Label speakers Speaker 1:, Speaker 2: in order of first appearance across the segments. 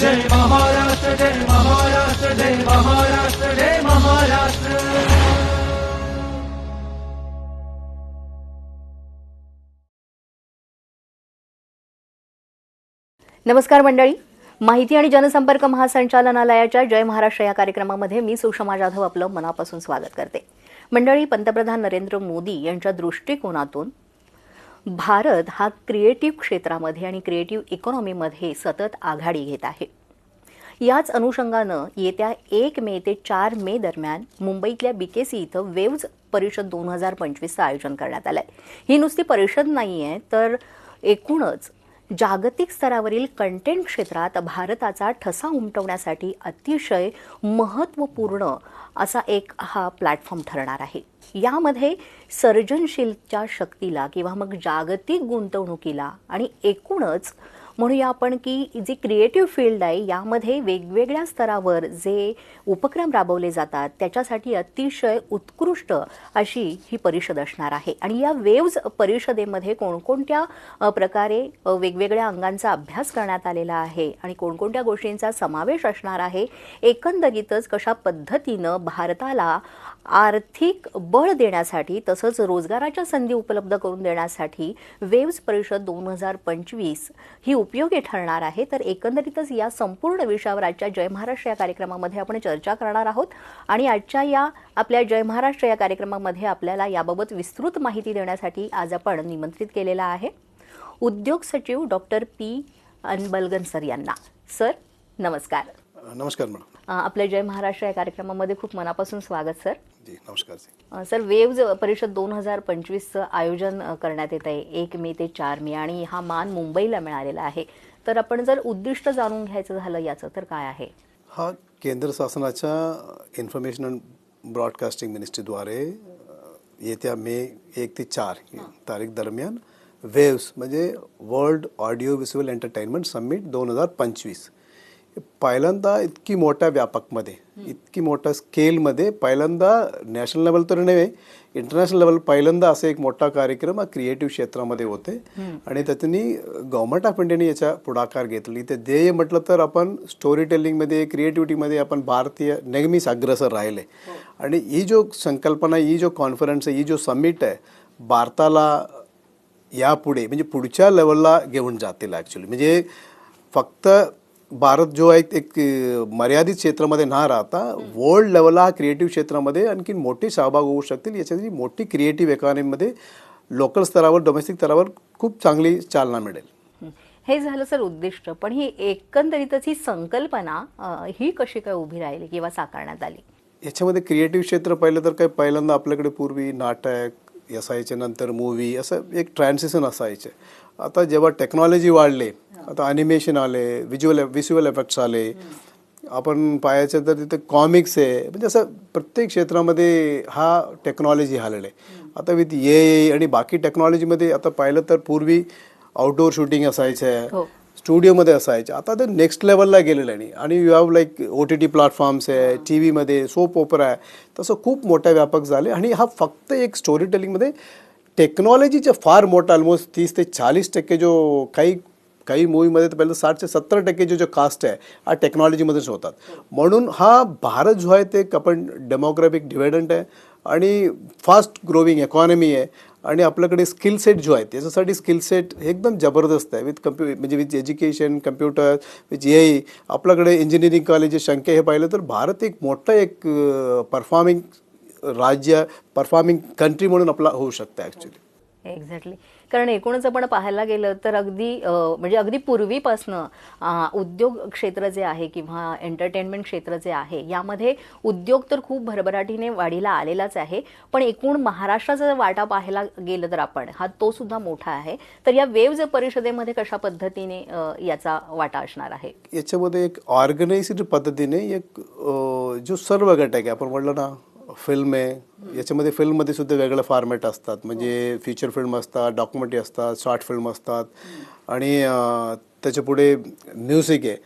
Speaker 1: जय महाराष्ट्र जय महाराष्ट्र जय महाराष्ट्र जय महाराष्ट्र
Speaker 2: नमस्कार मंडळी माहिती आणि जनसंपर्क महासंचालनालयाच्या जय महाराष्ट्र या कार्यक्रमामध्ये मी सुषमा जाधव आपलं मनापासून स्वागत करते मंडळी पंतप्रधान नरेंद्र मोदी यांच्या दृष्टिकोनातून भारत हा क्रिएटिव्ह क्षेत्रामध्ये आणि क्रिएटिव्ह इकॉनॉमीमध्ये सतत आघाडी घेत आहे याच अनुषंगानं येत्या एक मे ते चार मे दरम्यान मुंबईतल्या बीकेसी इथं वेव्ज परिषद दोन हजार पंचवीसचं आयोजन करण्यात आलं आहे ही नुसती परिषद नाही आहे तर एकूणच जागतिक स्तरावरील कंटेंट क्षेत्रात भारताचा ठसा उमटवण्यासाठी अतिशय महत्त्वपूर्ण असा एक हा प्लॅटफॉर्म ठरणार आहे यामध्ये सर्जनशीलच्या शक्तीला किंवा मग जागतिक गुंतवणुकीला आणि एकूणच म्हणूया आपण की जी क्रिएटिव्ह फील्ड आहे यामध्ये वेगवेगळ्या स्तरावर जे उपक्रम राबवले जातात त्याच्यासाठी अतिशय उत्कृष्ट अशी ही परिषद असणार आहे आणि या वेव्ज परिषदेमध्ये कोणकोणत्या प्रकारे वेगवेगळ्या अंगांचा अभ्यास करण्यात आलेला आहे आणि कोणकोणत्या गोष्टींचा समावेश असणार आहे एकंदरीतच कशा पद्धतीनं भारताला आर्थिक बळ देण्यासाठी तसंच रोजगाराच्या संधी उपलब्ध करून देण्यासाठी वेव्स परिषद दोन हजार पंचवीस ही उपयोगी ठरणार आहे तर एकंदरीतच या संपूर्ण विषयावर आजच्या जय महाराष्ट्र या कार्यक्रमामध्ये आपण चर्चा करणार आहोत आणि आजच्या या आपल्या जय महाराष्ट्र या कार्यक्रमामध्ये आपल्याला याबाबत विस्तृत माहिती देण्यासाठी आज आपण निमंत्रित केलेला आहे उद्योग सचिव डॉक्टर पी अनबलगन सर यांना सर नमस्कार
Speaker 3: नमस्कार मॅडम
Speaker 2: आपल्या जय महाराष्ट्र या कार्यक्रमामध्ये खूप मनापासून स्वागत सर
Speaker 3: जी नमस्कार
Speaker 2: सर वेव्ज परिषद दोन हजार पंचवीसचं आयोजन करण्यात येत आहे एक मे ते चार मे आणि हा मान मुंबईला मिळालेला आहे तर आपण जर उद्दिष्ट जाणून घ्यायचं झालं याचं तर काय आहे
Speaker 3: हा केंद्र शासनाच्या इन्फॉर्मेशन अँड ब्रॉडकास्टिंग मिनिस्ट्रीद्वारे येत्या मे एक ते चार तारीख दरम्यान वेव्स म्हणजे world audio visual entertainment summit दोन हजार पंचवीस पहिल्यांदा इतकी मोठ्या व्यापकमध्ये इतकी मोठ्या स्केलमध्ये पहिल्यांदा नॅशनल लेवल तर नव्हे इंटरनॅशनल लेवल पहिल्यांदा असे एक मोठा कार्यक्रम हा क्रिएटिव्ह क्षेत्रामध्ये होते आणि त्यातनी गव्हर्मेंट ऑफ इंडियाने याचा पुढाकार घेतली ते ध्येय म्हटलं तर आपण स्टोरी टेलिंगमध्ये क्रिएटिव्हिटीमध्ये आपण भारतीय नेहमीच अग्रसर राहिले आणि ही जो संकल्पना ही जो कॉन्फरन्स आहे ही जो समिट आहे भारताला यापुढे म्हणजे पुढच्या लेवलला घेऊन जातील ॲक्च्युली म्हणजे फक्त भारत जो आहे एक मर्यादित क्षेत्रामध्ये ना राहता वर्ल्ड लेवलला हा क्रिएटिव्ह क्षेत्रामध्ये आणखी मोठे सहभाग होऊ शकतील याच्यासाठी मोठी क्रिएटिव्ह इकॉनॉमीमध्ये लोकल स्तरावर डोमेस्टिक स्तरावर खूप चांगली चालना मिळेल
Speaker 2: हे झालं सर उद्दिष्ट पण ही एकंदरीतच ही संकल्पना ही कशी काय उभी राहिली किंवा साकारण्यात आली
Speaker 3: याच्यामध्ये क्रिएटिव्ह क्षेत्र पाहिलं तर काय पहिल्यांदा आपल्याकडे पूर्वी नाटक असायचे नंतर मूवी असं एक ट्रान्सेशन असायचे आता जेव्हा टेक्नॉलॉजी वाढले आता अॅनिमेशन आले व्हिज्युअल विज्युअल एफेक्ट्स आले आपण पाहायचं तर तिथे कॉमिक्स आहे म्हणजे असं प्रत्येक क्षेत्रामध्ये हा टेक्नॉलॉजी आलेले आहे आता विथ ये आणि बाकी टेक्नॉलॉजीमध्ये आता पाहिलं तर पूर्वी आउटडोअर शूटिंग असायचं स्टुडिओमध्ये हो. असायचं आता ते नेक्स्ट लेवलला गेलेलं आहे आणि you have like O T T platforms आहे टी व्हीमध्ये सोप ओपरा आहे तसं खूप मोठ्या व्यापक झाले आणि हा फक्त एक स्टोरी टेलिंगमध्ये टेक्नॉलॉजीचे फार मोठं ऑलमोस्ट तीस ते चाळीस टक्के जो काही काही मूवीमध्ये तर पहिलं साठ ते सत्तर टक्के जो जो कास्ट आहे हा टेक्नॉलॉजीमध्येच होतात म्हणून हा भारत जो आहे ते आपण डेमोग्राफिक डिव्हिडंट आहे आणि फास्ट ग्रोविंग इकॉनॉमी आहे आणि आपल्याकडे स्किल सेट जो आहे त्याच्यासाठी स्किल सेट एकदम जबरदस्त आहे विथ कम्प्यु म्हणजे with education computer with a आपल्याकडे इंजिनिअरिंग कॉलेजेस शंके हे पाहिलं तर भारत एक मोठं एक परफॉर्मिंग राज्य परफॉर्मिंग कंट्री म्हणून आपला होऊ शकतं ऍक्च्युली
Speaker 2: एक्झॅक्टली कारण एकूणच आपण पाहायला गेलं तर अगदी म्हणजे अगदी पूर्वीपासनं उद्योग क्षेत्र जे आहे किंवा एंटरटेनमेंट क्षेत्र जे आहे यामध्ये उद्योग तर खूप भरभराटीने वाढीला आलेलाच आहे पण एकूण महाराष्ट्राचा वाटा पाहायला गेलं तर आपण हा तो सुद्धा मोठा आहे तर या वेव्ज परिषदेमध्ये कशा पद्धतीने याचा वाटा असणार आहे
Speaker 3: याच्यामध्ये एक ऑर्गनाइज्ड पद्धतीने एक जो सर्व घटक आहे आपण म्हणलं ना फिल्म आहे याच्यामध्ये फिल्ममध्ये सुद्धा वेगळं फॉर्मॅट असतात म्हणजे फीचर फिल्म असतात डॉक्युमेंटरी असतात शॉर्ट फिल्म असतात आणि त्याच्या पुढे म्युझिक आहे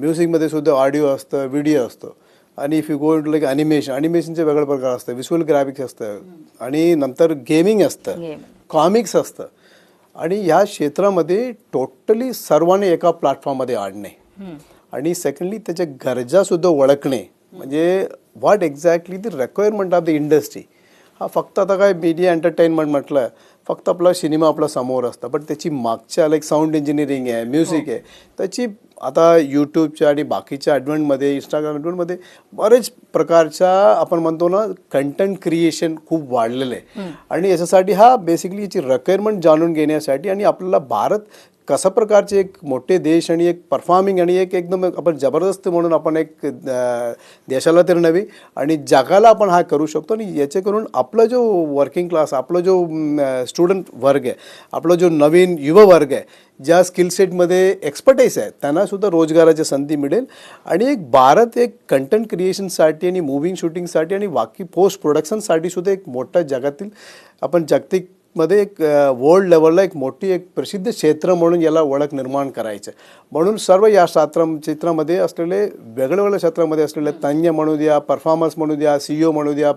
Speaker 3: म्युझिकमध्ये सुद्धा ऑडिओ असतं व्हिडिओ असतो आणि if you go to like animation अॅनिमेशनचे वेगळं प्रकार असतं विज्युअल ग्राफिक्स असतं आणि नंतर गेमिंग असतं कॉमिक्स असतं आणि ह्या क्षेत्रामध्ये टोटली सर्वांनी एका प्लॅटफॉर्ममध्ये आणणे आणि सेकंडली त्याच्या गरजासुद्धा ओळखणे म्हणजे what exactly the requirement of the industry हा फक्त आता काय मीडिया एंटरटेनमेंट म्हटलं फक्त आपला सिनेमा आपला समोर असतं बट त्याची मागच्या लाईक साऊंड इंजिनिअरिंग आहे म्युझिक आहे हो. त्याची आता यूट्यूबच्या आणि बाकीच्या ॲडव्हेंटमध्ये इंस्टाग्राम ॲडव्हेंटमध्ये बरेच प्रकारच्या आपण म्हणतो ना कंटेंट क्रिएशन खूप वाढलेलं आहे आणि याच्यासाठी हा बेसिकली याची रिक्वायरमेंट जाणून घेण्यासाठी आणि आपल्याला भारत कशा प्रकारचे एक मोठे देश आणि एक परफॉर्मिंग आणि एक एकदम आपण जबरदस्त म्हणून आपण एक देशाला तर नव्हे आणि जगाला आपण हा करू शकतो आणि याचे करून आपला जो वर्किंग क्लास आपला जो स्टुडंट वर्ग आहे आपला जो नवीन युवा वर्ग आहे ज्या स्किल स्किलसेटमध्ये एक्सपर्टाईज आहे त्यांनासुद्धा रोजगाराची संधी मिळेल आणि एक भारत एक कंटेंट क्रिएशनसाठी आणि मूव्हिंग शूटिंगसाठी आणि बाकी पोस्ट प्रोडक्शनसाठी सुद्धा एक मोठा जगातील आपण जागतिक मध्ये एक वर्ल्ड लेवलला एक मोठी एक प्रसिद्ध क्षेत्र म्हणून याला ओळख निर्माण करायचं म्हणून सर्व या शास्त्र क्षेत्रामध्ये असलेले वेगळ्या वेगळ्या क्षेत्रामध्ये असलेले तज्ञ म्हणू द्या परफॉर्मन्स म्हणू द्या सी ओ e म्हणू द्या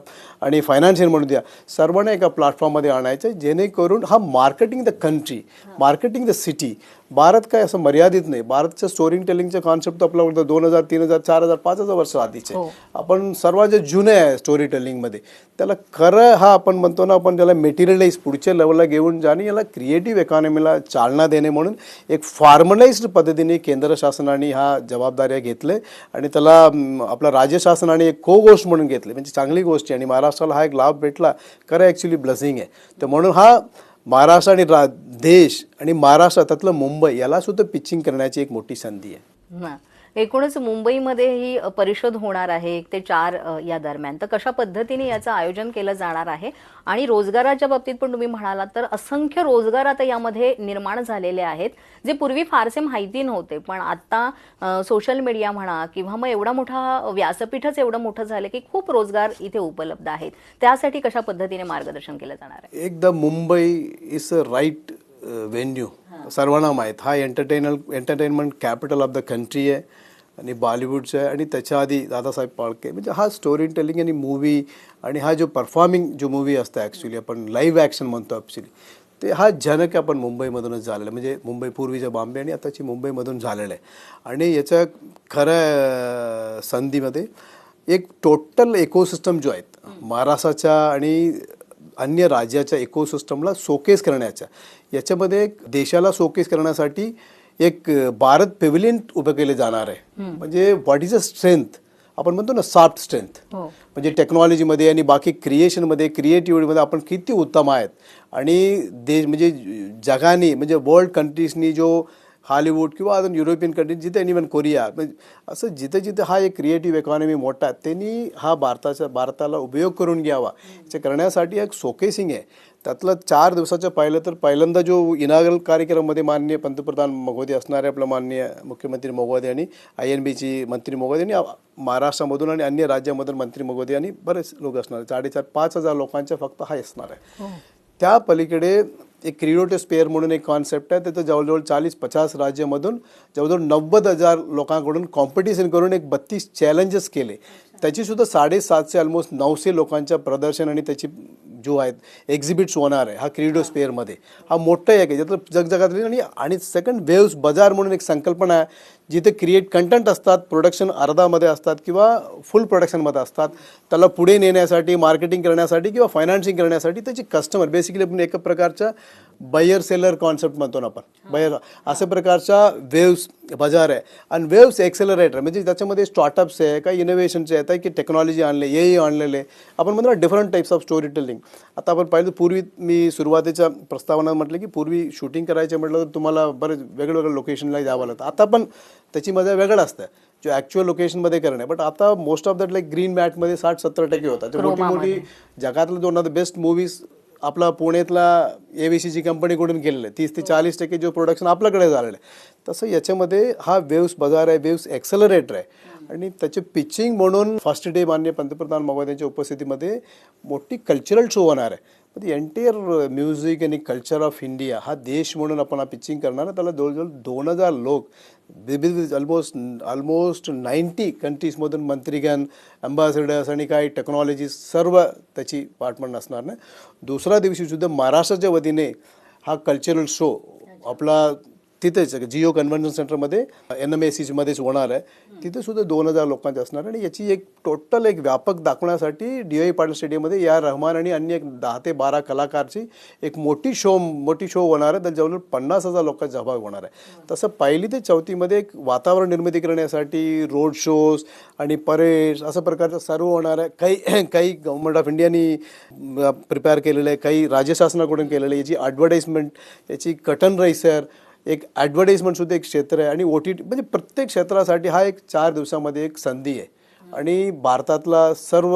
Speaker 3: आणि फायनान्शियल म्हणू द्या सर्वांना एका प्लॅटफॉर्ममध्ये आणायचं जेणेकरून हा marketing the country marketing the city Bharat काय असं मर्यादित नाही भारतचं स्टोरी टेलिंगचं कॉन्सेप्ट आपल्याकडं दोन हजार तीन हजार चार हजार पाच हजार वर्ष आधीचे हो. आपण सर्वात जे जुने आहे स्टोरी टेलिंगमध्ये त्याला खरं हा आपण म्हणतो ना आपण त्याला मेटेरियलाइज पुढच्या लेवलला घेऊन जाणे याला क्रिएटिव्ह इकॉनॉमीला चालना देणे म्हणून एक फॉर्मलाइज्ड पद्धतीने केंद्र शासनाने हा जबाबदाऱ्या घेतले आणि त्याला आपला राज्य शासनाने एक को गोष्ट म्हणून घेतले म्हणजे चांगली गोष्ट आहे आणि महाराष्ट्राला हा एक लाभ भेटला खरं ॲक्च्युली ब्लसिंग आहे तर म्हणून हा महाराष्ट्र आणि देश आणि महाराष्ट्रातलं मुंबई याला सुद्धा पिचिंग करण्याची एक मोठी संधी आहे
Speaker 2: एकूणच मुंबईमध्ये ही परिषद होणार आहे एक ते चार या दरम्यान तर कशा पद्धतीने याचं आयोजन केलं जाणार आहे आणि रोजगाराच्या बाबतीत पण तुम्ही म्हणालात तर असंख्य रोजगार आता यामध्ये निर्माण झालेले आहेत जे पूर्वी फारसे माहिती नव्हते पण आता सोशल मीडिया म्हणा किंवा मग एवढा मोठा व्यासपीठच एवढं मोठं झालं की खूप रोजगार इथे उपलब्ध आहेत त्यासाठी कशा पद्धतीने मार्गदर्शन केलं जाणार
Speaker 3: आहे एकदम Mumbai is a right venue सर्वांना माहीत हा एंटरटेनल entertainment capital of the country आहे आणि बॉलिवूडचं आहे आणि त्याच्या आधी दादासाहेब पाळके म्हणजे हा स्टोरी टेलिंग आणि मूवी आणि हा जो परफॉर्मिंग जो मूवी असतं ॲक्च्युली आपण लाईव्ह ॲक्शन म्हणतो ॲक्च्युली ते हा जनक आपण मुंबईमधूनच झालेला म्हणजे मुंबई पूर्वीच्या बॉम्बे आणि आताची मुंबईमधून झालेलं आहे आणि याच्या खऱ्या संधीमध्ये एक टोटल इकोसिस्टम जो आहेत महाराष्ट्राच्या आणि अन्य राज्याच्या इकोसिस्टमला सोकेस करण्याच्या याच्यामध्ये देशाला सोकेस करण्यासाठी एक भारत पेव्हिलियन उभं केले जाणार आहे म्हणजे व्हॉट इज अ स्ट्रेंथ आपण म्हणतो ना सॉफ्ट स्ट्रेंथ हो. म्हणजे टेक्नॉलॉजीमध्ये आणि बाकी क्रिएशनमध्ये क्रिएटिव्हिटीमध्ये आपण किती उत्तम आहेत आणि देश म्हणजे जगाने म्हणजे वर्ल्ड कंट्रीजनी जो हॉलिवूड किंवा अजून युरोपियन कंट्री जिथे आणि इवन कोरिया असं जिथे जिथे हा एक क्रिएटिव्ह इकॉनॉमी मोठा त्यांनी हा भारताचा भारताला उपयोग करून घ्यावा याचे करण्यासाठी एक सोकेसिंग आहे त्यातलं चार दिवसाचं पाहिलं तर पहिल्यांदा जो इनागल कार्यक्रममध्ये माननीय पंतप्रधान मोगोदी असणारे आपलं माननीय मुख्यमंत्री मोगोदे आणि आय एन बीची मंत्री मोगोदे आणि महाराष्ट्रामधून आणि अन्य राज्यामधून मंत्री मोगोदे आणि बरेच लोक असणार साडेचार पाच हजार लोकांच्या फक्त हा असणार आहे हो. त्या पलीकडे एक क्रिओ स्पेअर म्हणून एक कॉन्सेप्ट आहे त्याचं जवळजवळ चाळीस पचास राज्यामधून जवळजवळ नव्वद हजार लोकांकडून कॉम्पिटिशन करून एक बत्तीस चॅलेंजेस केले त्याचीसुद्धा साडेसातशे ऑलमोस्ट नऊशे लोकांच्या प्रदर्शन आणि त्याची जो आहेत एक्झिबिट्स होणार आहे हा क्रिडो स्पेअरमध्ये हा मोठा एक आहे ज्यात जगजगातली आणि आणि सेकंड वेव्स बाजार म्हणून एक संकल्पना आहे जिथे क्रिएट कंटेंट असतात प्रोडक्शन अर्धामध्ये असतात किंवा फुल प्रोडक्शनमध्ये असतात त्याला पुढे नेण्यासाठी मार्केटिंग करण्यासाठी किंवा फायनान्सिंग करण्यासाठी त्याची कस्टमर बेसिकली आपण एका प्रकारच्या बायर सेलर कॉन्सेप्ट म्हणतो ना आपण बायर अशा प्रकारचा वेव्स बाजार आहे आणि वेव्स एक्सेलरेटर म्हणजे त्याच्यामध्ये स्टार्टअप्स आहे काही इनोव्हेशनचे आहेत की टेक्नॉलॉजी आणले ए आणलेले आपण म्हणतो ना different types of story telling आता आपण पाहिलं पूर्वी मी सुरुवातीच्या प्रस्तावना म्हटलं की पूर्वी शूटिंग करायचे म्हटलं तर तुम्हाला बरेच वेगळं लोकेशनला जावं लागतं आता पण त्याची मजा वेगळं असतं जो ॲक्च्युअल लोकेशनमध्ये करणे बट आता most of that like green मॅटमध्ये साठ सत्तर टक्के होतात मोठी मोठी जगातले दोन ऑफ द बेस्ट मूवीज आपला पुणेतला ए व्ही जी कंपनीकडून केलेलं आहे तीस ते चाळीस टक्के जो प्रोडक्शन आपल्याकडे झालेलं आहे तसं याच्यामध्ये हा वेव्स बाजार आहे वेव्स ॲक्सलरेटर आहे आणि त्याचे पिचिंग म्हणून फर्स्ट डे मान्य पंतप्रधान यांच्या उपस्थितीमध्ये मोठी कल्चरल शो होणार आहे द म्युझिक आणि कल्चर ऑफ इंडिया हा देश म्हणून आपण हा पिचिंग करणार त्याला जवळजवळ दोन हजार लोक विविध ऑलमोस्ट ऑलमोस्ट नाईन्टी कंट्रीजमधून मंत्रीगण अँबॅसेडर्स आणि काही टेक्नॉलॉजी सर्व त्याची पार्टमेंट असणार नाही दुसऱ्या दिवशीसुद्धा महाराष्ट्राच्या वतीने हा कल्चरल शो आपला तिथेच जिओ कन्व्हेन्शन सेंटरमध्ये एन एम एस सीमध्येच होणार आहे तिथे सुद्धा दोन हजार लोकांचे असणार आणि याची एक टोटल एक व्यापक दाखवण्यासाठी डी आय पाटील स्टेडियममध्ये या रहमान आणि अन्य एक दहा ते बारा कलाकारची एक मोठी शो मोठी शो होणार आहे तर जवळजवळ पन्नास हजार लोकांचा सहभाग होणार आहे तसं पहिली ते चौथीमध्ये एक वातावरण निर्मिती करण्यासाठी रोड शोज आणि परेड्स असं प्रकारचं सर्व होणार आहे काही काही गव्हर्मेंट ऑफ इंडियानी प्रिपेअर केलेलं आहे काही राज्य शासनाकडून केलेलं आहे याची ॲडव्हर्टाईजमेंट याची कटन रेसर एक ॲडव्हर्टाईजमेंटसुद्धा एक क्षेत्र आहे आणि ओ टी टी म्हणजे प्रत्येक क्षेत्रासाठी हा एक चार दिवसामध्ये एक संधी आहे आणि भारतातला सर्व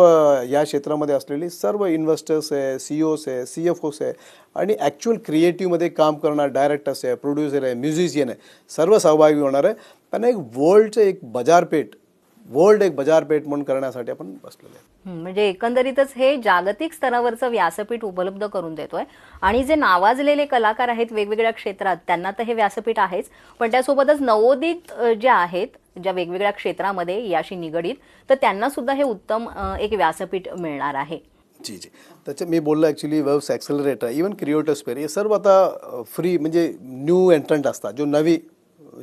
Speaker 3: या क्षेत्रामध्ये असलेली सर्व इन्व्हेस्टर्स आहे सी ओस e आहे सी एफ ओस आहे आणि ॲक्च्युअल क्रिएटिव्हमध्ये काम करणार डायरेक्टर्स आहे प्रोड्युसर आहे म्युझिशियन आहे सर्व सहभागी होणार आहे त्यांना एक वर्ल्डचं एक बाजारपेठ वर्ल्ड एक बाजारपेठ म्हणून करण्यासाठी आपण बसलेले
Speaker 2: म्हणजे एकंदरीतच हे जागतिक स्तरावरचं व्यासपीठ उपलब्ध करून देतोय आणि जे नावाजलेले कलाकार आहेत वेगवेगळ्या क्षेत्रात त्यांना तर हे व्यासपीठ आहेच पण त्यासोबतच नवोदित जे आहेत ज्या वेगवेगळ्या क्षेत्रामध्ये याशी निगडीत तर त्यांना सुद्धा हे उत्तम एक व्यासपीठ मिळणार आहे
Speaker 3: जी जी त्याच्या मी बोललो actually waves accelerator even creator हे सर्व आता फ्री म्हणजे न्यू एंट्रंट असतात जो नवी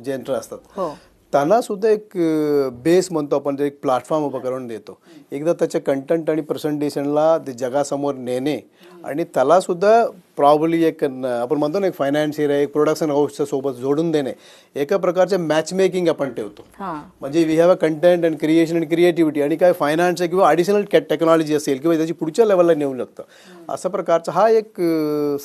Speaker 3: जे एंट्रंट असतात हो. त्यांना सुद्धा एक बेस म्हणतो आपण एक प्लॅटफॉर्म उभं करून देतो एकदा त्याच्या कंटेंट आणि प्रेझेंटेशनला ते जगासमोर नेणे आणि त्याला सुद्धा प्रॉब्ली एक आपण म्हणतो ना एक फायनान्शियर एक प्रोडक्शन हाऊसच्या सोबत जोडून देणे एका प्रकारचे मेकिंग आपण ठेवतो म्हणजे we have a content and creation and creativity आणि काय फायनान्स किंवा ॲडिशनल टेक्नॉलॉजी असेल किंवा त्याची पुढच्या लेवलला नेऊ लागतं असा प्रकारचा हा एक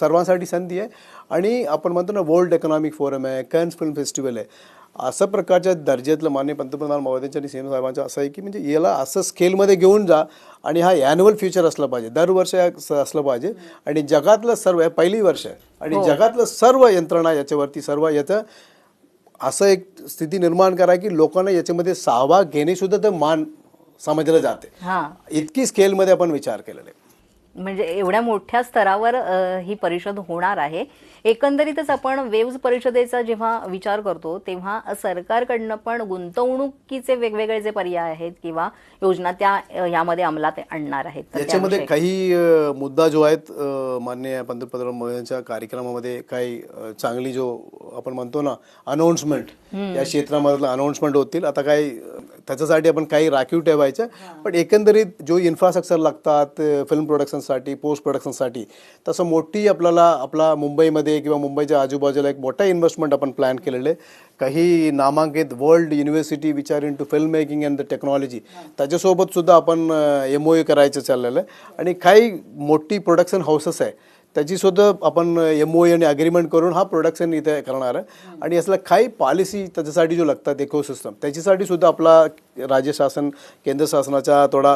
Speaker 3: सर्वांसाठी संधी आहे आणि आपण म्हणतो ना वर्ल्ड इकॉनॉमिक फोरम आहे कन्स फिल्म फेस्टिवल आहे असं प्रकारच्या दर्जेतलं माननीय पंतप्रधान महोदयांच्या आणि सी साहेबांचं असं आहे की म्हणजे याला असं स्केलमध्ये घेऊन जा आणि हा ॲन्युअल फ्युचर असला पाहिजे दरवर्ष असलं पाहिजे आणि जगातलं सर्व हे पहिली वर्ष आहे आणि हो. जगातलं सर्व यंत्रणा याच्यावरती सर्व याचं असं एक स्थिती निर्माण करा की लोकांना याच्यामध्ये सहभाग घेणेसुद्धा सुद्धा तर मान समजलं जाते इतकी स्केलमध्ये आपण विचार केलेला आहे
Speaker 2: म्हणजे एवढ्या मोठ्या स्तरावर ही परिषद होणार आहे एकंदरीतच आपण वेव्ज परिषदेचा जेव्हा विचार करतो तेव्हा सरकारकडनं पण गुंतवणुकीचे वेगवेगळे जे पर्याय आहेत किंवा योजना त्या यामध्ये अंमलात आणणार आहेत
Speaker 3: त्याच्यामध्ये काही मुद्दा जो आहेत मान्य पंतप्रधान मोदींच्या कार्यक्रमामध्ये काही चांगली जो आपण म्हणतो ना अनाऊन्समेंट या क्षेत्रामधला अनाऊन्समेंट होतील आता काही त्याच्यासाठी आपण काही राखीव ठेवायच्या पण एकंदरीत जो इन्फ्रास्ट्रक्चर लागतात फिल्म प्रोडक्शनसाठी पोस्ट प्रोडक्शनसाठी तसं मोठी आपल्याला आपला मुंबईमध्ये किंवा मुंबईच्या आजूबाजूला एक मोठा इन्व्हेस्टमेंट आपण प्लॅन केलेले काही नामांकित वर्ल्ड युनिव्हर्सिटी विचार into film making and the technology त्याच्यासोबत सुद्धा आपण एम ओ ए करायचं चाललेलं आहे आणि काही मोठी प्रोडक्शन हाऊसेस आहे सुद्धा आपण एमओए आणि अग्रीमेंट करून हा प्रोडक्शन इथे करणार आहे आणि याला काही पॉलिसी त्याच्यासाठी जो लागतात इकोसिस्टम त्याच्यासाठी सुद्धा आपला राज्य शासन केंद्र शासनाचा थोडा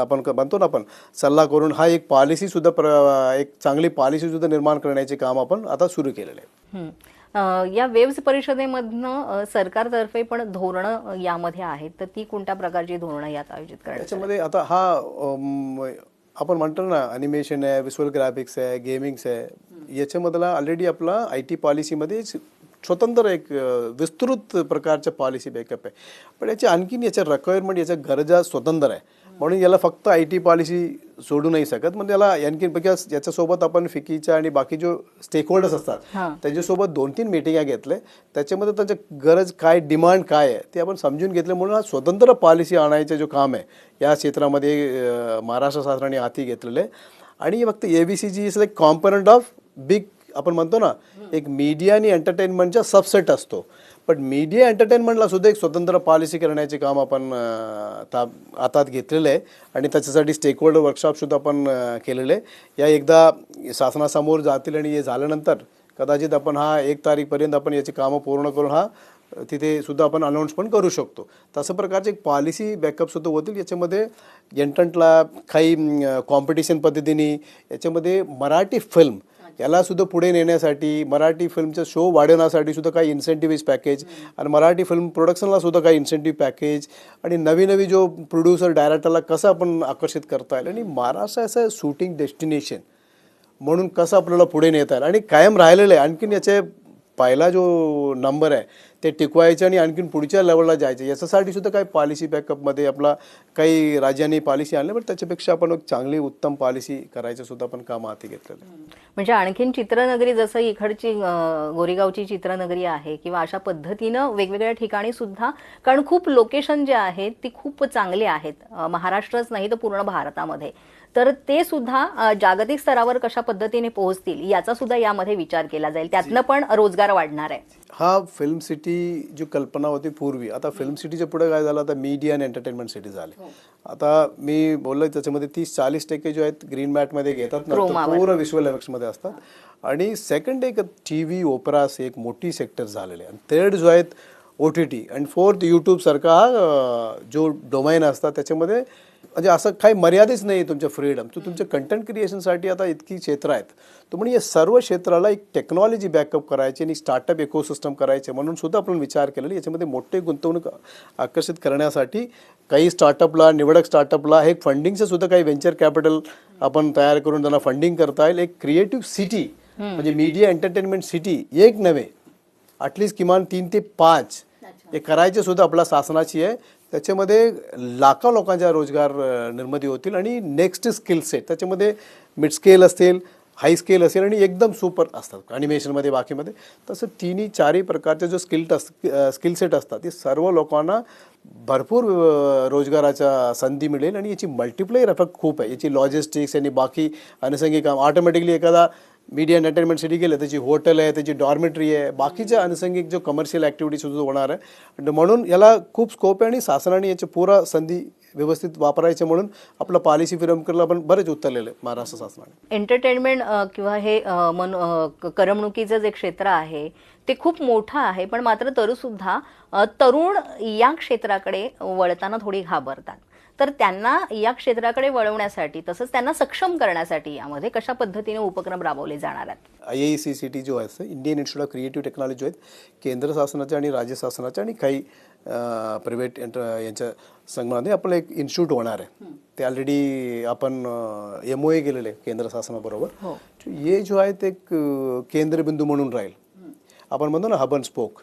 Speaker 3: आपण बनतो ना आपण सल्ला करून हा एक पॉलिसी सुद्धा एक चांगली पॉलिसी सुद्धा निर्माण करण्याचे काम आपण आता सुरू केलेलं
Speaker 2: आहे या वेव्स परिषदेमधनं सरकारतर्फे पण धोरणं यामध्ये आहेत तर ती कोणत्या प्रकारची धोरणं यात आयोजित
Speaker 3: करायची आता हा आपण म्हणतो ना अॅनिमेशन आहे विज्युअल ग्राफिक्स आहे गेमिंग्स आहे याच्यामधला ऑलरेडी आपला आय टी पॉलिसीमध्ये स्वतंत्र एक विस्तृत प्रकारच्या पॉलिसी बेकअप आहे पण याची आणखीन याच्या रिक्वायरमेंट याच्या गरजा स्वतंत्र आहे म्हणून याला फक्त आय टी पॉलिसी सोडू नाही शकत म्हणजे याला आणखीनपैकी याच्यासोबत आपण फिकीच्या आणि बाकी जो होल्डर्स असतात त्यांच्यासोबत दोन तीन मिटिंगा घेतले त्याच्यामध्ये त्यांच्या गरज काय डिमांड काय आहे ते आपण समजून घेतले म्हणून हा स्वतंत्र पॉलिसी आणायचं जो काम आहे या क्षेत्रामध्ये महाराष्ट्र शासनाने हाती घेतलेले आणि फक्त A B C G is like component of big आपण म्हणतो ना एक मीडिया आणि एंटरटेनमेंटचा सबसेट असतो पण मीडिया एंटरटेनमेंटला सुद्धा एक स्वतंत्र पॉलिसी करण्याचे काम आपण आता हातात घेतलेलं आहे आणि त्याच्यासाठी स्टेक होल्डर वर्कशॉपसुद्धा आपण केलेलं आहे या एकदा शासनासमोर जातील आणि हे झाल्यानंतर कदाचित आपण हा एक तारीखपर्यंत आपण याची कामं पूर्ण करून हा तिथे सुद्धा आपण अनाऊन्स पण करू शकतो तसं प्रकारचे एक पॉलिसी बॅकअपसुद्धा होतील याच्यामध्ये एंटंटला काही कॉम्पिटिशन पद्धतीने याच्यामध्ये मराठी फिल्म यालासुद्धा पुढे नेण्यासाठी मराठी फिल्मचा शो वाढवण्यासाठी सुद्धा काही इन्सेंटिव्ह पॅकेज आणि मराठी फिल्म प्रोडक्शनला सुद्धा काही इन्सेंटिव्ह पॅकेज आणि नवी नवी जो प्रोड्युसर डायरेक्टरला कसं आपण आकर्षित करता येईल आणि असं शूटिंग डेस्टिनेशन म्हणून कसं आपल्याला पुढे नेता येईल आणि कायम राहिलेलं आहे आणखीन याचे पहिला जो नंबर आहे ते टिकवायचं आणि आणखीन पुढच्या लेवलला जायचं याच्यासाठी सुद्धा काही पॉलिसी बॅकअपमध्ये आपला काही राज्यांनी पॉलिसी आणली पण त्याच्यापेक्षा आपण चांगली उत्तम पॉलिसी करायचं सुद्धा आपण काम हाती घेतलेलं
Speaker 2: म्हणजे आणखीन चित्रनगरी जसं इकडची गोरेगावची चित्रनगरी आहे किंवा अशा पद्धतीनं वेगवेगळ्या ठिकाणी सुद्धा कारण खूप लोकेशन जे आहेत ती खूप चांगली आहेत महाराष्ट्रच नाही तर पूर्ण भारतामध्ये तर ते सुद्धा जागतिक स्तरावर कशा पद्धतीने पोहोचतील याचा सुद्धा यामध्ये विचार केला जाईल त्यातनं पण रोजगार वाढणार आहे हा फिल्म सिटी जी कल्पना होती पूर्वी आता फिल्म सिटीच्या पुढे काय झालं आता मीडिया आणि एंटरटेनमेंट सिटी झाले हो. आता मी बोललो त्याच्यामध्ये तीस चाळीस टक्के जे आहेत ग्रीन मॅट मध्ये घेतात पूर्ण विश्व मध्ये असतात आणि सेकंड एक टी व्ही ओपरास एक मोठी सेक्टर झालेले आणि थर्ड जो आहेत O T T and fourth यूट्यूबसारखा जो डोमाईन असतात त्याच्यामध्ये म्हणजे असं काही मर्यादेच नाही आहे तुमच्या फ्रीडम तर तुमच्या कंटेंट क्रिएशनसाठी आता इतकी क्षेत्र आहेत तर म्हणजे या सर्व क्षेत्राला एक टेक्नॉलॉजी बॅकअप करायची आणि स्टार्टअप इकोसिस्टम करायचे म्हणून सुद्धा आपण विचार केलेला याच्यामध्ये मोठे गुंतवणूक आकर्षित करण्यासाठी काही स्टार्टअपला निवडक स्टार्टअपला हे फंडिंगचं सुद्धा काही व्हेंचर कॅपिटल आपण तयार करून त्यांना फंडिंग करता येईल एक क्रिएटिव्ह सिटी म्हणजे मीडिया एंटरटेनमेंट सिटी एक नव्हे अटलिस्ट किमान तीन ते पाच हे करायचे सुद्धा आपल्या शासनाची आहे त्याच्यामध्ये लाखो लोकांच्या रोजगार निर्मिती होतील आणि नेक्स्ट स्किल सेट त्याच्यामध्ये मिड स्केल असतील हाय स्केल असेल आणि एकदम सुपर असतात अॅनिमेशनमध्ये बाकीमध्ये तसं तिन्ही चारही प्रकारचे जो स्किल टस स्किल सेट असतात ते सर्व लोकांना भरपूर रोजगाराच्या संधी मिळेल आणि याची मल्टिप्लायर इफेक्ट खूप आहे याची लॉजिस्टिक्स आणि बाकी अनुषंगिक काम ऑटोमॅटिकली एखादा मीडिया एंटरटेनमेंट सिटी गेलं त्याची हॉटेल आहे त्याची डॉर्मेटरी आहे बाकीच्या अनुषंगिक जो कमर्शियल ॲक्टिव्हिटी सुद्धा होणार आहे म्हणून याला खूप स्कोप आहे आणि शासनाने याची पुरा संधी व्यवस्थित वापरायचे म्हणून आपलं पॉलिसी फिरमकरला पण बरेच उतरलेलं महाराष्ट्र शासनाने एंटरटेनमेंट किंवा हे मन करमणुकीचं जे क्षेत्र आहे ते खूप मोठं आहे पण मात्र तरीसुद्धा तरुण या क्षेत्राकडे वळताना थोडी घाबरतात तर त्यांना या क्षेत्राकडे वळवण्यासाठी तसंच त्यांना सक्षम करण्यासाठी यामध्ये कशा पद्धतीने उपक्रम राबवले जाणार आहेत I I C C T जो आहे Indian institute of creative technology आहेत केंद्र शासनाच्या आणि राज्य शासनाच्या आणि काही प्रायव्हेट यांच्या संगमाने आपलं एक इन्स्टिट्यूट होणार आहे ते ऑलरेडी आपण एम ओ ए केंद्र शासनाबरोबर हो. हे जो आहे ते एक केंद्रबिंदू म्हणून राहील आपण म्हणतो ना हबन स्पोक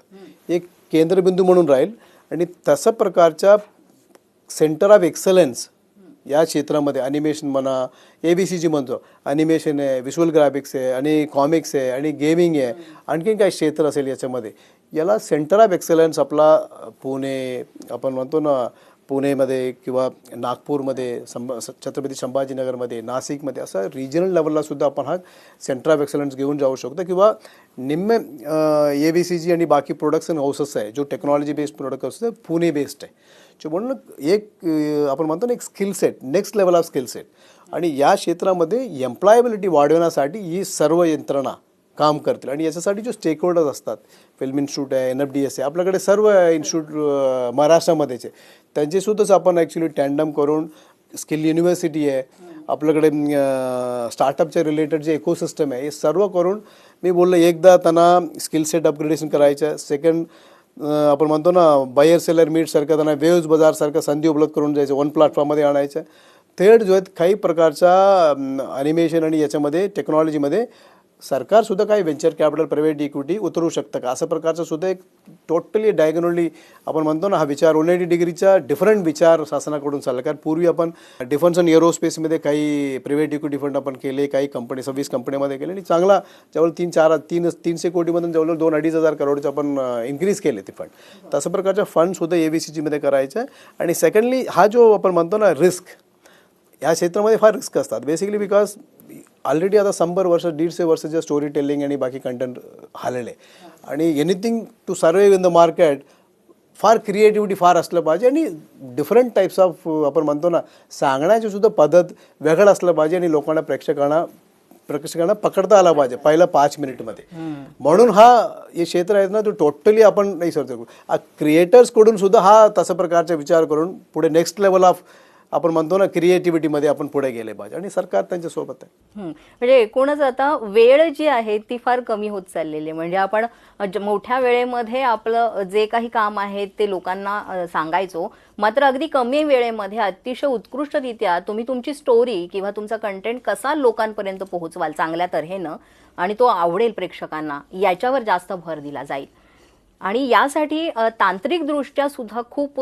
Speaker 2: एक केंद्रबिंदू म्हणून राहील आणि तसं प्रकारच्या सेंटर ऑफ एक्सलन्स या क्षेत्रामध्ये अॅनिमेशन म्हणा ए बी सी जी म्हणतो अॅनिमेशन आहे विज्युअल ग्राफिक्स आहे आणि कॉमिक्स आहे आणि गेमिंग आहे आणखीन काय क्षेत्र असेल याच्यामध्ये याला सेंटर ऑफ एक्सलन्स आपला पुणे आपण म्हणतो ना पुणेमध्ये किंवा नागपूरमध्ये संभ छत्रपती संभाजीनगरमध्ये नाशिकमध्ये असं रिजनल लेवललासुद्धा सुद्धा आपण हा सेंटर ऑफ एक्सलन्स घेऊन जाऊ शकतो किंवा निम्मे ए बी सी जी आणि बाकी प्रोडक्शन हाऊसेस आहे जो टेक्नॉलॉजी बेस्ड प्रोडक्ट असतो पुणे बेस्ड आहे म्हणून एक आपण म्हणतो ना एक skill set next level of skill set आणि या क्षेत्रामध्ये एम्प्लॉयबिलिटी वाढवण्यासाठी ही सर्व यंत्रणा काम करतील आणि याच्यासाठी जो स्टेक होल्डर्स असतात फिल्म इन्स्टिट्यूट आहे एन एफ डी एस आहे आपल्याकडे सर्व इन्स्टिट्यूट महाराष्ट्रामध्येचे त्यांचेसुद्धाच आपण ॲक्च्युली टँडम करून स्किल युनिव्हर्सिटी आहे आपल्याकडे स्टार्टअपच्या रिलेटेड जे इकोसिस्टम आहे हे सर्व करून मी बोललो एकदा त्यांना स्किल सेट अपग्रेडेशन करायचं सेकंड आपण म्हणतो ना बायर सेलर मीटसारखं त्यांना वेव्ज सारखं संधी उपलब्ध करून द्यायचं वन प्लॅटफॉर्ममध्ये आणायचं थेट जो आहेत काही प्रकारच्या अॅनिमेशन आणि याच्यामध्ये टेक्नॉलॉजीमध्ये सरकारसुद्धा काही व्हेंचर कॅपिटल प्रायव्हेट इक्विटी उतरू शकतं का असं प्रकारचं सुद्धा एक टोटली डायगनोली आपण म्हणतो ना हा विचार एटी डिग्रीचा डिफरंट विचार शासनाकडून चालला कारण पूर्वी आपण डिफेन्स अँड एरोस्पेसमध्ये काही प्रायव्हेट इक्विटी फंड आपण केले काही कंपनी सव्वीस कंपनीमध्ये केले आणि चांगला जवळ तीन चार तीन तीनशे कोटीमधून जवळ दोन अडीच हजार करोडचे आपण इन्क्रीज केले ते फंड तसं प्रकारचा फंडसुद्धा ए बी सी जीमध्ये करायचं आणि सेकंडली हा जो आपण म्हणतो ना रिस्क ह्या क्षेत्रामध्ये फार रिस्क असतात बेसिकली बिकॉज ऑलरेडी आता शंभर वर्ष दीडशे वर्षाच्या स्टोरी टेलिंग आणि बाकी कंटेंट आलेले आणि anything to survive in the market फार क्रिएटिव्हिटी फार असलं पाहिजे आणि डिफरंट टाईप्स ऑफ आपण म्हणतो ना सांगण्याची सुद्धा पद्धत वेगळं असलं पाहिजे आणि लोकांना प्रेक्षकांना प्रेक्षकांना पकडता आला पाहिजे पहिल्या पाच मिनिटमध्ये म्हणून हा हे क्षेत्र आहे ना तो टोटली आपण नाही सर क्रिएटर्सकडून सुद्धा हा तसा प्रकारचा विचार करून पुढे नेक्स्ट लेवल ऑफ आपण म्हणतो ना क्रिएटिव्हिटीमध्ये आपण पुढे गेले पाहिजे आणि सरकार त्यांच्या सोबत आहे म्हणजे एकूणच आता वेळ जी आहे ती फार कमी होत चाललेली आहे म्हणजे आपण मोठ्या वेळेमध्ये आपलं जे काही काम आहे ते लोकांना सांगायचो मात्र अगदी कमी वेळेमध्ये अतिशय उत्कृष्टरित्या तुम्ही तुमची स्टोरी किंवा तुमचा कंटेंट कसा लोकांपर्यंत पोहोचवाल चांगल्या तऱ्हेनं आणि तो आवडेल प्रेक्षकांना याच्यावर जास्त भर दिला जाईल आणि यासाठी तांत्रिकदृष्ट्या सुद्धा खूप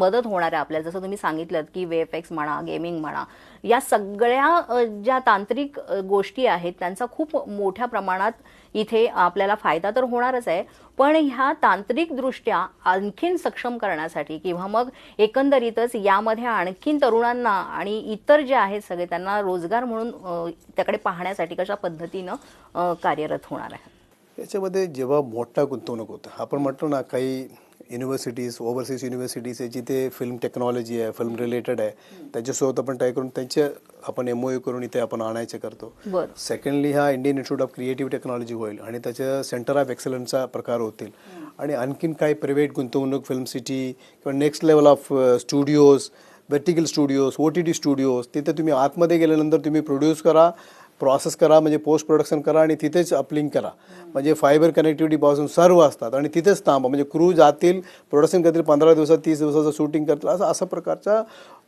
Speaker 2: मदत होणार आहे आपल्याला जसं तुम्ही सांगितलं की वेफ एक्स म्हणा गेमिंग म्हणा या सगळ्या ज्या तांत्रिक गोष्टी आहेत त्यांचा खूप मोठ्या प्रमाणात इथे आपल्याला फायदा तर होणारच आहे पण ह्या तांत्रिकदृष्ट्या आणखीन सक्षम करण्यासाठी किंवा मग एकंदरीतच यामध्ये आणखीन तरुणांना आणि इतर जे आहेत सगळे त्यांना रोजगार म्हणून त्याकडे पाहण्यासाठी कशा पद्धतीनं कार्यरत होणार आहे याच्यामध्ये जेव्हा मोठा गुंतवणूक होतं आपण म्हटलो ना काही युनिव्हर्सिटीज ओव्हरसीज युनिव्हर्सिटीज आहे जिथे फिल्म टेक्नॉलॉजी आहे फिल्म रिलेटेड आहे त्याच्यासोबत आपण ट्राय करून त्यांचे आपण एम ओ ए करून इथे आपण आणायचे करतो सेकंडली हा Indian institute of creative technology होईल आणि त्याचं सेंटर ऑफ एक्सलन्सचा प्रकार होतील आणि आणखीन काही प्रायव्हेट गुंतवणूक फिल्म सिटी किंवा next level of studios vertical studios O T T studios तिथे तुम्ही आतमध्ये गेल्यानंतर तुम्ही प्रोड्यूस करा प्रोसेस करा म्हणजे पोस्ट प्रोडक्शन करा आणि तिथेच अपलिंग करा म्हणजे फायबर कनेक्टिव्हिटीपासून सर्व असतात आणि तिथेच थांबा म्हणजे क्रू जातील प्रोडक्शन करतील पंधरा दिवसात तीस दिवसाचं शूटिंग करतील असं असं प्रकारचा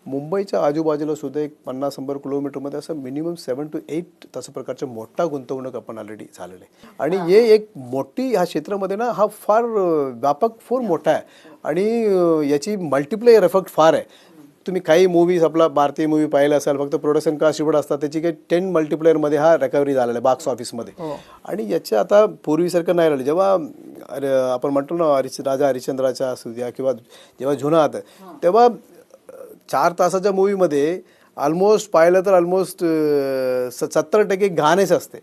Speaker 2: मुंबईच्या आजूबाजूला सुद्धा एक पन्नास शंभर किलोमीटरमध्ये असं मिनिमम सेवन टू एट तसं प्रकारचा मोठा गुंतवणूक आपण ऑलरेडी झालेलं आहे आणि हे एक मोठी ह्या क्षेत्रामध्ये ना हा फार व्यापक फोर मोठा आहे आणि याची मल्टिप्लेयर इफेक्ट फार आहे तुम्ही काही मूवीज आपला भारतीय मूवी पाहिला असाल फक्त प्रोडक्शन कास्ट एवढं असतात त्याची काही टेन मल्टिप्लेअरमध्ये हा रिकव्हरी झालेला आहे बॉक्स ऑफिसमध्ये हो. आणि याच्या आता पूर्वीसारखं नाही राहिलं जेव्हा आपण म्हणतो ना हरिश राजा हरिश्चंद्राच्या असू द्या किंवा जेव्हा जुना आता हो. तेव्हा चार तासाच्या मूवीमध्ये ऑलमोस्ट पाहिलं तर ऑलमोस्ट सत्तर टक्के घाणेच असते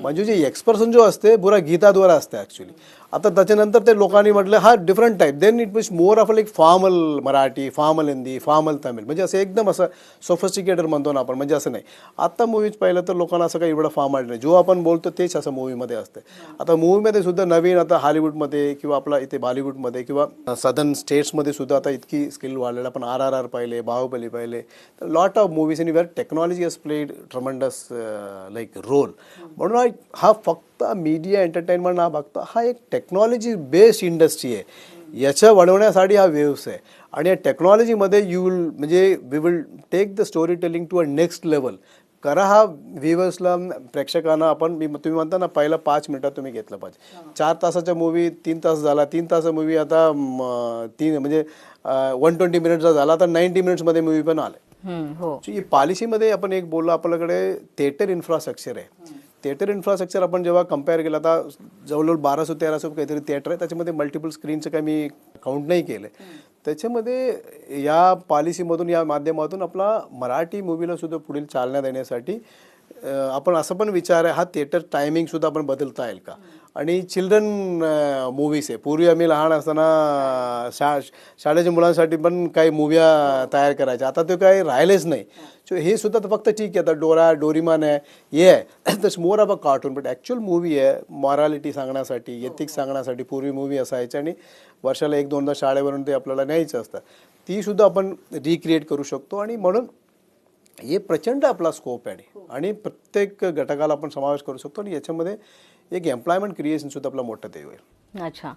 Speaker 2: म्हणजे जे एक्सपर्सन जो असते पुरा गीताद्वारा असते ऍक्च्युली आता त्याच्यानंतर ते लोकांनी म्हटलं हा different type then it means more of like formal Marathi formal Hindi formal Tamil म्हणजे असं एकदम असं सोफिस्टिकेटर म्हणतो ना आपण म्हणजे असं नाही आत्ता मूवीज पाहिलं तर लोकांना असं काही एवढं फॉर्मल नाही जो आपण बोलतो तेच असं मूवीमध्ये असते आता मूवीमध्ये सुद्धा नवीन आता हॉलिवूडमध्ये किंवा आपला इथे बॉलिवूडमध्ये किंवा सदन स्टेट्समध्ये सुद्धा आता इतकी स्किल वाढलेलं आपण आर आर आर पाहिले बाहुबली पाहिले lot of movies in where technology has played tremendous like role म्हणून कोरोना हा फक्त मीडिया एंटरटेनमेंट हा बघतो हा एक टेक्नॉलॉजी बेस्ड इंडस्ट्री आहे याच्या वाढवण्यासाठी हा वेव्स आहे आणि या टेक्नॉलॉजीमध्ये यू विल म्हणजे we will take the story telling to a next level करा हा व्हिवर्सला प्रेक्षकांना आपण मी तुम्ही म्हणता ना पहिला पाच मिनटात तुम्ही घेतलं पाहिजे चार तासाच्या मूवी तीन तास झाला तीन तास मूवी आता तीन म्हणजे वन ट्वेंटी मिनिटचा झाला तर नाईन्टी मिनिट्समध्ये मूवी पण आले हो पॉलिसीमध्ये आपण एक बोललो आपल्याकडे थिएटर इन्फ्रास्ट्रक्चर आहे थिएटर इन्फ्रास्ट्रक्चर आपण जेव्हा कम्पेअर केलं तर जवळजवळ बाराशे तेराशे काहीतरी थिएटर आहे त्याच्यामध्ये मल्टिपल स्क्रीनचं काही मी काउंट नाही केलं त्याच्यामध्ये या पॉलिसीमधून या माध्यमातून आपला मराठी मूवीला सुद्धा पुढील चालना देण्यासाठी आपण असं पण विचार आहे हा थिएटर टायमिंगसुद्धा आपण बदलता येईल का आणि चिल्ड्रन मूवीज आहे पूर्वी आम्ही लहान असताना शा शाळेच्या मुलांसाठी पण काही मूव्या तयार करायच्या आता ते काही राहिलेच नाही सो हे सुद्धा फक्त ठीक आहे आता डोरा डोरीमान आहे हे आहे तस more of a cartoon but actual movie आहे मॉरॅलिटी सांगण्यासाठी एथिक्स सांगण्यासाठी पूर्वी मूवी असायची आणि वर्षाला एक दोनदा शाळेवरून ते आपल्याला न्यायचं असतं तीसुद्धा आपण रिक्रिएट करू शकतो आणि म्हणून हे प्रचंड आपला स्कोप आहे हो. आणि प्रत्येक घटकाला आपण समावेश करू शकतो आणि याच्यामध्ये एक एम्प्लॉयमेंट क्रिएशन सुद्धा आपला मोठं ते अच्छा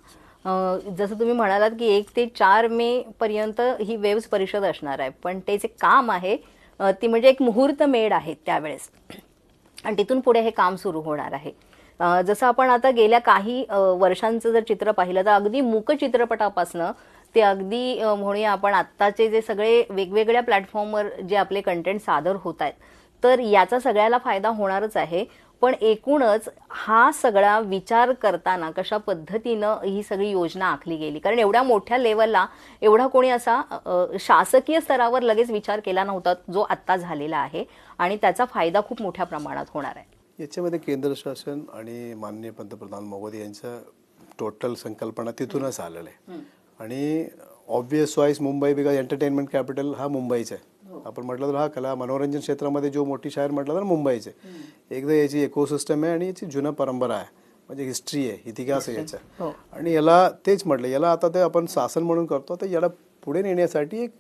Speaker 2: जसं तुम्ही म्हणालात की एक ते चार मे पर्यंत ही वेव्स परिषद असणार आहे पण ते जे काम आहे ती म्हणजे एक मुहूर्त मेड आहे त्यावेळेस आणि तिथून पुढे हे काम सुरू होणार आहे जसं आपण आता गेल्या काही वर्षांचं जर चित्र पाहिलं तर अगदी मूक चित्रपटापासनं ते अगदी म्हणूया आपण आत्ताचे जे सगळे वेगवेगळ्या प्लॅटफॉर्मवर जे आपले कंटेंट सादर होत आहेत तर याचा सगळ्याला फायदा होणारच आहे पण एकूणच हा सगळा विचार करताना कशा पद्धतीनं ही सगळी योजना आखली गेली कारण एवढ्या मोठ्या लेवलला एवढा कोणी असा शासकीय स्तरावर लगेच विचार केला नव्हता जो आत्ता झालेला आहे आणि त्याचा फायदा खूप मोठ्या प्रमाणात होणार आहे याच्यामध्ये केंद्र शासन आणि माननीय पंतप्रधान मोदी यांचं टोटल संकल्पना तिथूनच आलेलं आहे आणि obviously Mumbai because entertainment capital हा मुंबईचा आहे हो. आपण म्हटलं तर हा कला मनोरंजन क्षेत्रामध्ये जो मोठी शहर म्हटलं तर मुंबईच आहे एकदा याची इकोसिस्टम आहे आणि याची जुना परंपरा आहे म्हणजे हिस्ट्री आहे इतिहास आहे याचा हो. आणि याला तेच म्हटलं याला आता ते आपण शासन म्हणून करतो तर याला पुढे नेण्यासाठी एक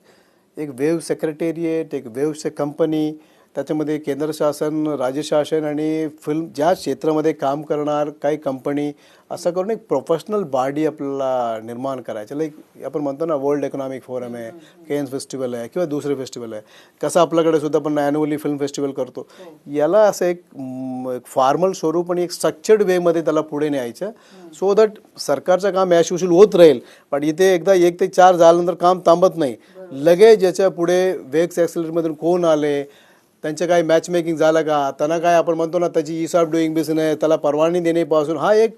Speaker 2: एक वेव्ह सेक्रेटेरिएट एक से कंपनी त्याच्यामध्ये केंद्र शासन राज्य शासन आणि फिल्म ज्या क्षेत्रामध्ये काम करणार काही कंपनी असं करून एक प्रोफेशनल बॉडी आपल्याला निर्माण करायचं लाईक आपण म्हणतो ना वर्ल्ड इकॉनॉमिक फोरम आहे केन्स फेस्टिवल आहे किंवा दुसरे फेस्टिवल आहे कसं आपल्याकडे सुद्धा आपण अॅन्युअली फिल्म फेस्टिवल करतो याला असं एक फॉर्मल स्वरूप आणि एक स्ट्रक्चर्ड वेमध्ये त्याला पुढे न्यायचं सो दॅट सरकारचं काम ॲशुशील होत राहील पण इथे एकदा एक ते चार झाल्यानंतर काम थांबत नाही लगेच याच्या पुढे वेक्स ॲक्सिलरेटमधून कोण आले त्यांचं काही मेकिंग झालं का त्यांना काय आपण म्हणतो ना त्याची ईस ऑफ डुईंग बिझनेस त्याला परवानगी देण्यापासून हा एक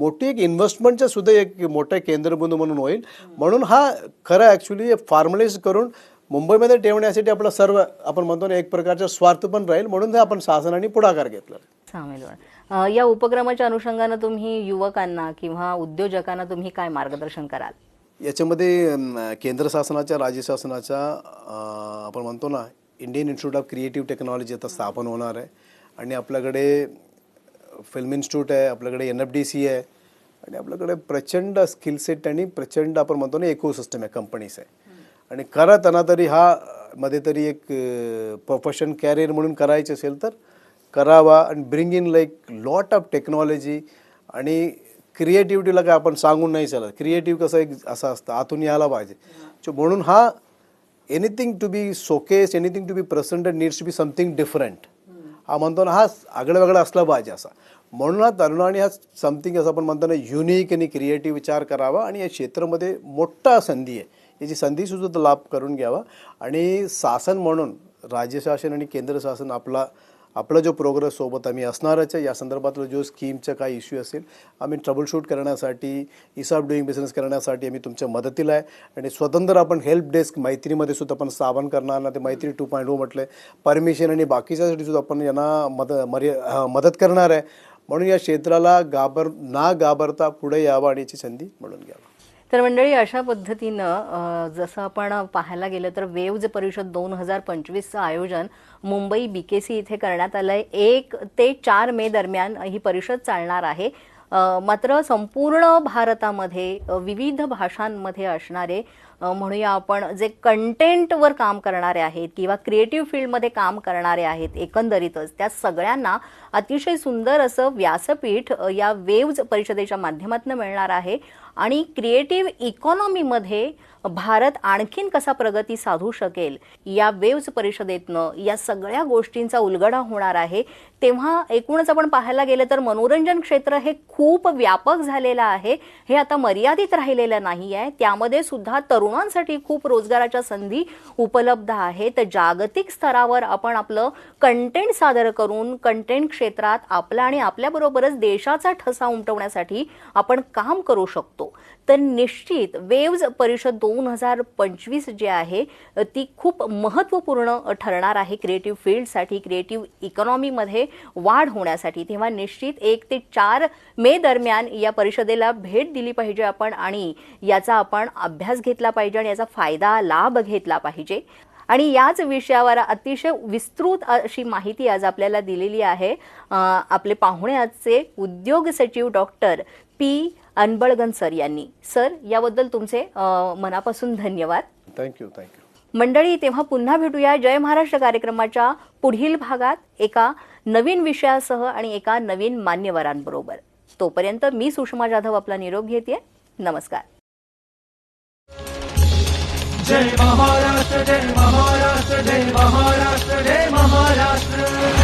Speaker 2: मोठी एक इन्व्हेस्टमेंटचं सुद्धा एक मोठा केंद्रबिंदू म्हणून होईल म्हणून हा खरं ॲक्च्युली फॉर्मलाईज करून मुंबईमध्ये ठेवण्यासाठी आपला सर्व आपण म्हणतो ना एक प्रकारचा स्वार्थ पण राहील म्हणून आपण शासनाने पुढाकार घेतला या उपक्रमाच्या अनुषंगानं तुम्ही युवकांना किंवा उद्योजकांना तुम्ही काय मार्गदर्शन कराल याच्यामध्ये केंद्र शासनाच्या राज्य शासनाच्या आपण म्हणतो ना Indian institute of creative technology आता स्थापन होणार आहे आणि आपल्याकडे फिल्म इन्स्टिट्यूट आहे आपल्याकडे एन एफ डी सी आहे आणि आपल्याकडे प्रचंड स्किल सेट आणि प्रचंड आपण म्हणतो ना इकोसिस्टम आहे कंपनीज आहे आणि करा त्यांना तरी हा मध्ये तरी एक प्रोफेशन कॅरियर म्हणून करायचे असेल तर करावा आणि bring in like lot of technology आणि क्रिएटिव्हिटीला काय आपण सांगून नाही चालत क्रिएटिव्ह कसं एक असं असतं आतून यायला पाहिजे म्हणून हा anything to be showcase anything to be present needs to be something different हा म्हणतो ना हा आगळं वेगळा असला पाहिजे असा म्हणून हा तरुणाने हा समथिंग असं आपण म्हणतो ना युनिक आणि क्रिएटिव्ह विचार करावा आणि या क्षेत्रामध्ये मोठा संधी आहे याची संधीसुद्धा सुद्धा लाभ करून घ्यावा आणि शासन म्हणून राज्य शासन आणि केंद्र शासन आपला आपला जो प्रोग्रेस सोबत आम्ही असणारच आहे या संदर्भातला जो स्कीमचा काही इश्यू असेल आम्ही ट्रबलशूट करण्यासाठी इस ऑफ डुईंग बिझनेस करण्यासाठी आम्ही तुमच्या मदतीला आहे आणि स्वतंत्र आपण हेल्प डेस्क मैत्रीमध्ये सुद्धा आपण स्थापन करणार ना ते मैत्री टू पॉईंट ओ म्हटलं आहे परमिशन आणि बाकीच्यासाठी सुद्धा आपण यांना मद मर्या मदत करणार आहे म्हणून या क्षेत्राला गाबर ना गाबरता पुढे यावं आणि याची संधी म्हणून घ्यावा तर मंडळी अशा पद्धतीनं जसं आपण पाहायला गेलं तर वेव्ज परिषद दोन हजार पंचवीसचं आयोजन मुंबई बी के सी इथे करण्यात आलं आहे एक ते चार मे दरम्यान ही परिषद चालणार आहे मात्र संपूर्ण भारतामध्ये विविध भाषांमध्ये असणारे म्हणूया आपण जे कंटेंटवर काम करणारे आहेत किंवा क्रिएटिव्ह फील्डमध्ये काम करणारे आहेत एकंदरीतच त्या सगळ्यांना अतिशय सुंदर असं व्यासपीठ या वेव्ज परिषदेच्या माध्यमातून मिळणार आहे आणि क्रिएटिव्ह इकॉनॉमीमध्ये भारत आणखीन कसा प्रगती साधू शकेल या वेव्ज परिषदेतनं या सगळ्या गोष्टींचा उलगडा होणार आहे तेव्हा एकूणच आपण पाहायला गेलं तर मनोरंजन क्षेत्र हे खूप व्यापक झालेलं आहे हे आता मर्यादित राहिलेलं नाही आहे त्यामध्ये सुद्धा तरुणांसाठी खूप रोजगाराच्या संधी उपलब्ध आहेत जागतिक स्तरावर आपण आपलं कंटेंट सादर करून कंटेंट क्षेत्रात आपला आणि आपल्याबरोबरच देशाचा ठसा उमटवण्यासाठी आपण काम करू शकतो तर निश्चित वेव्ज परिषद दोन हजार पंचवीस जी आहे ती खूप महत्त्वपूर्ण ठरणार आहे क्रिएटिव्ह फील्डसाठी क्रिएटिव्ह इकॉनॉमीमध्ये वाढ होण्यासाठी तेव्हा निश्चित एक ते चार मे दरम्यान या परिषदेला भेट दिली पाहिजे आपण आणि याचा आपण अभ्यास घेतला पाहिजे आणि याचा फायदा लाभ घेतला पाहिजे आणि याच विषयावर अतिशय विस्तृत अशी माहिती आज आपल्याला दिलेली आहे आपले पाहुण्याचे उद्योग सचिव डॉक्टर पी अनबळगन सर यांनी सर याबद्दल तुमचे मनापासून धन्यवाद थँक्यू थँक्यू मंडळी तेव्हा पुन्हा भेटूया जय महाराष्ट्र कार्यक्रमाच्या पुढील भागात एका नवीन विषयासह आणि एका नवीन मान्यवरांबरोबर तोपर्यंत मी सुषमा जाधव आपला निरोप घेते नमस्कार जय महाराष्ट्र जय महाराष्ट्र जय महाराष्ट्र जय महाराष्ट्र